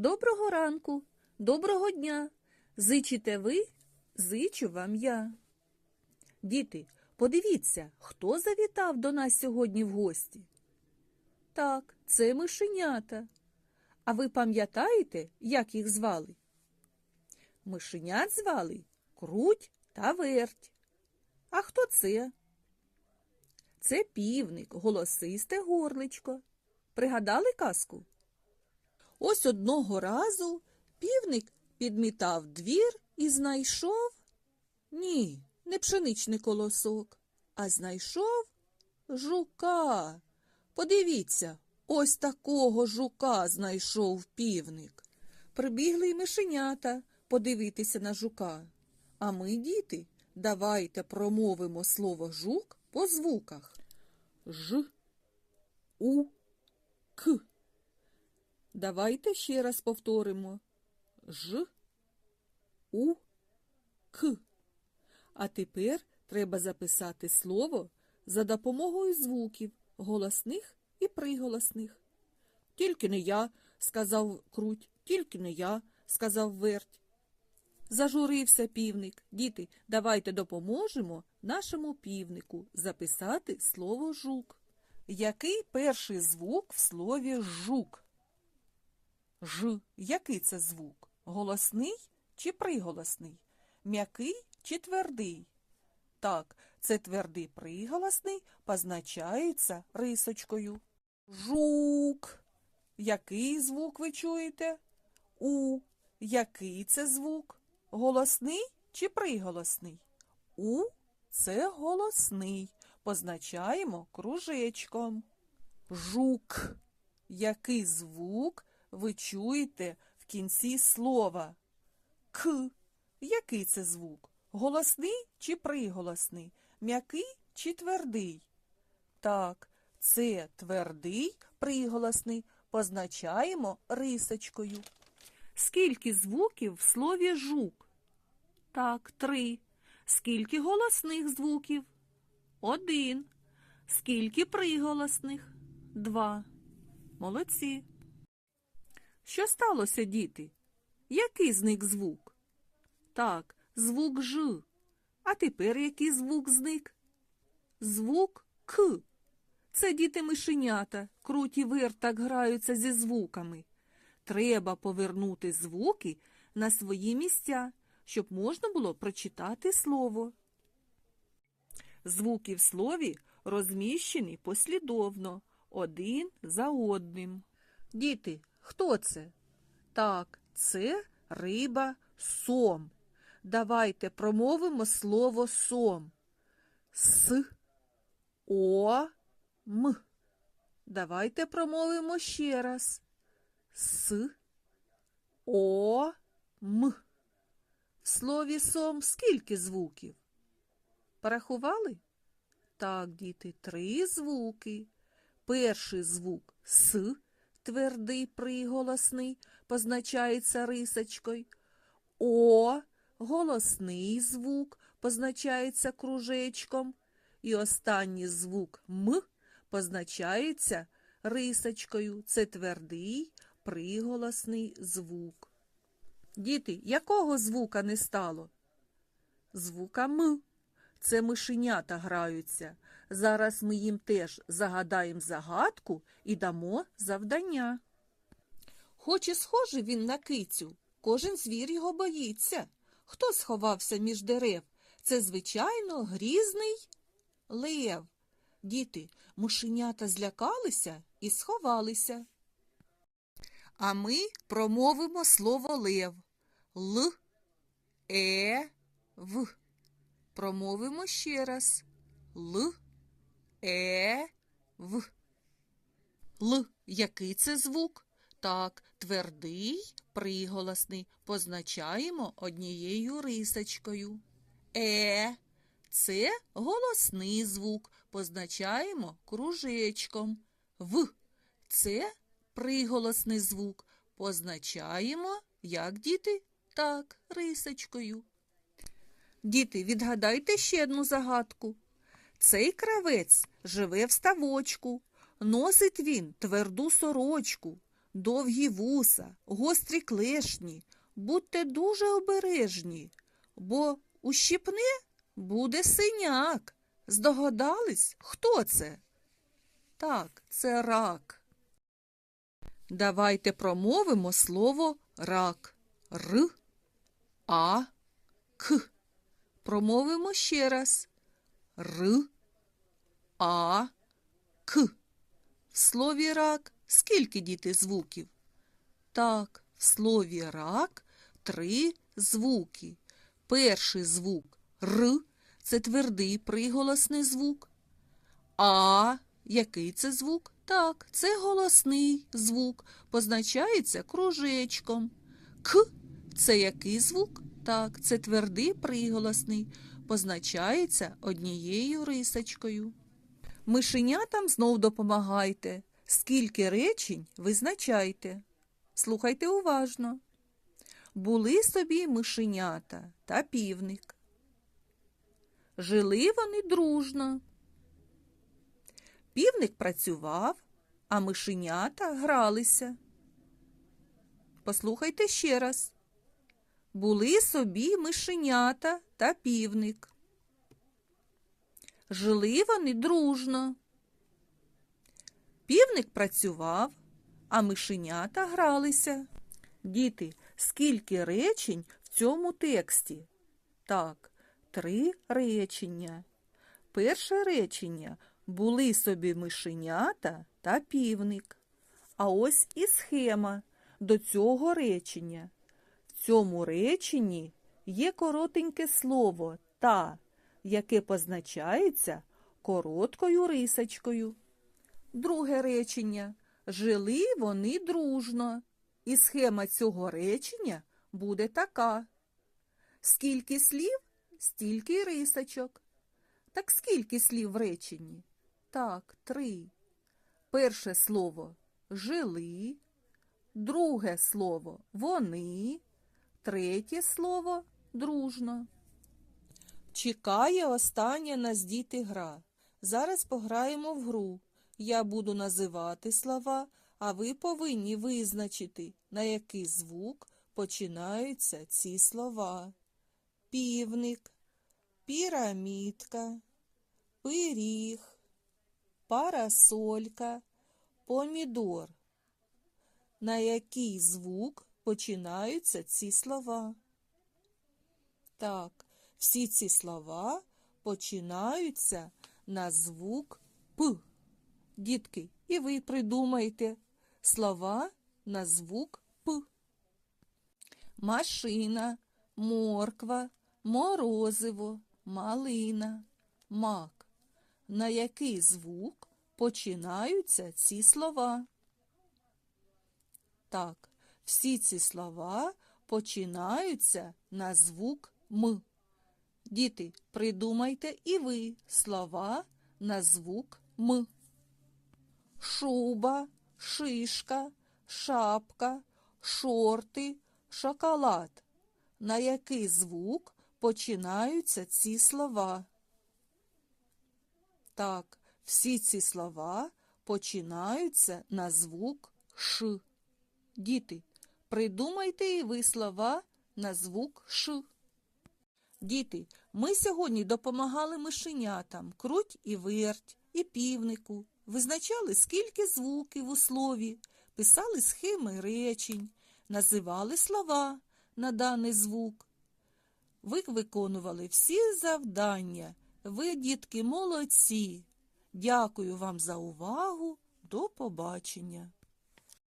Доброго ранку, доброго дня. Зичите ви, зичу вам я. Діти, подивіться, хто завітав до нас сьогодні в гості? Так, це мишенята. А ви пам'ятаєте, як їх звали? Мишенят звали Круть та Верть. А хто це? Це півник, голосисте горличко. Пригадали казку? Ось одного разу півник підмітав двір і знайшов. Ні, не пшеничний колосок, а знайшов жука. Подивіться, ось такого жука знайшов півник. Прибігли й мишенята подивитися на жука. А ми, діти, давайте промовимо слово жук по звуках. Ж, У, К. Давайте ще раз повторимо. Ж, У, К. А тепер треба записати слово за допомогою звуків голосних і приголосних. Тільки не я, сказав круть, тільки не я, сказав верть. Зажурився півник. Діти, давайте допоможемо нашому півнику записати слово жук. Який перший звук в слові жук? Ж. Який це звук? Голосний чи приголосний? М'який чи твердий? Так, це твердий приголосний позначається рисочкою. Жук. Який звук ви чуєте? У. Який це звук? Голосний чи приголосний? У це голосний. Позначаємо кружечком. Жук. Який звук ви чуєте в кінці слова? К. Який це звук? Голосний чи приголосний? М'який чи твердий? Так, це твердий приголосний позначаємо рисочкою. Скільки звуків в слові жук? Так, три. Скільки голосних звуків? Один. Скільки приголосних? Два. Молодці. Що сталося, діти? Який зник звук? Так, звук Ж. А тепер який звук зник? Звук К. Це діти мишенята, круті вир так граються зі звуками. Треба повернути звуки на свої місця, щоб можна було прочитати слово. Звуки в слові розміщені послідовно, один за одним. Діти, хто це? Так, це риба сом. Давайте промовимо слово сом. С, О, М. Давайте промовимо ще раз. С, О, М. В слові сом скільки звуків? Порахували? Так, діти, три звуки. Перший звук С, твердий приголосний, позначається рисочкою. О, голосний звук, позначається кружечком. І останній звук М позначається рисочкою. Це твердий приголосний звук. Діти, якого звука не стало? Звука М. Це мишенята граються. Зараз ми їм теж загадаємо загадку і дамо завдання. Хоч і схожий він на кицю, кожен звір його боїться. Хто сховався між дерев? Це, звичайно, грізний лев. Діти, мишенята злякалися і сховалися. А ми промовимо слово лев. Л, е, в. Промовимо ще раз. Л, е, в. Л. Який це звук? Так, твердий, приголосний. Позначаємо однією рисочкою. Е. Це голосний звук. Позначаємо кружечком. В. Це приголосний звук. Позначаємо, як діти, так, рисочкою. Діти, відгадайте ще одну загадку. Цей кравець живе в ставочку, носить він тверду сорочку, довгі вуса, гострі клешні. Будьте дуже обережні, бо ущипне буде синяк. Здогадались, хто це? Так, це рак. Давайте промовимо слово рак. Р, А, К. Промовимо ще раз. Р, А, К. В слові рак скільки діти звуків? Так, в слові рак три звуки. Перший звук Р це твердий приголосний звук. А який це звук? Так, це голосний звук, позначається кружечком. К це який звук? Так, це твердий приголосний, позначається однією рисочкою. Мишенятам знов допомагайте. Скільки речень визначайте. Слухайте уважно. Були собі мишенята та півник. Жили вони дружно. Півник працював, а мишенята гралися. Послухайте ще раз. Були собі мишенята та півник. Жили вони дружно. Півник працював, а мишенята гралися. Діти, скільки речень в цьому тексті? Так, три речення. Перше речення були собі мишенята та півник. А ось і схема до цього речення. Цьому реченні є коротеньке слово та, яке позначається короткою рисочкою. Друге речення. Жили вони дружно. І схема цього речення буде така. Скільки слів, стільки й рисочок. Так скільки слів в реченні? Так, три. Перше слово жили, друге слово вони, третє слово дружно. Чекає остання нас діти гра. Зараз пограємо в гру. Я буду називати слова, а ви повинні визначити, на який звук починаються ці слова. Півник, пірамідка, пиріг, парасолька, помідор. На який звук починаються ці слова? Так, всі ці слова починаються на звук П. Дітки, і ви придумайте слова на звук П. Машина, морква, морозиво, малина, мак. На який звук починаються ці слова? Так, всі ці слова починаються на звук М. Діти, придумайте і ви слова на звук М. Шуба, шишка, шапка, шорти, шоколад. На який звук починаються ці слова? Так, всі ці слова починаються на звук Ш. Діти, придумайте і ви слова на звук Ш. Діти, ми сьогодні допомагали мишенятам, круть і верть, і півнику, визначали, скільки звуків у слові, писали схеми речень, називали слова на даний звук. Ви виконували всі завдання. Ви, дітки, молодці. Дякую вам за увагу. До побачення.